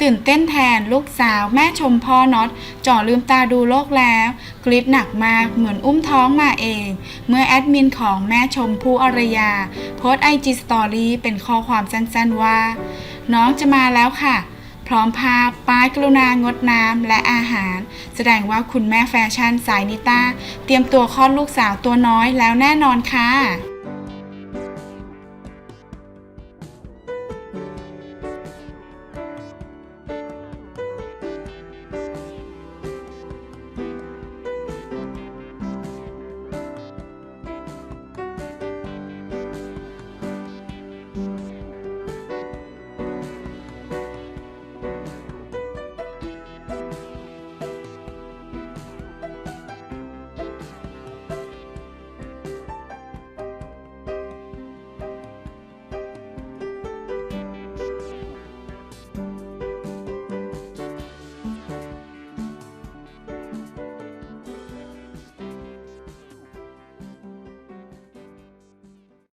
ตื่นเต้นแทนลูกสาวแม่ชมพ่อน็อตจ่อลืมตาดูโลกแล้ว กรีดหนักมากเหมือนอุ้มท้องมาเอง เมื่อแอดมินของแม่ชมผู้อรยา โพสไอจีสตอรี่เป็นข้อความสั้นๆว่า น้องจะมาแล้วค่ะ พร้อมภาพป้ายกรุณางดน้ำและอาหาร แสดงว่าคุณแม่แฟชั่นสายนิต้า เตรียมตัวคลอดลูกสาวตัวน้อยแล้วแน่นอนค่ะ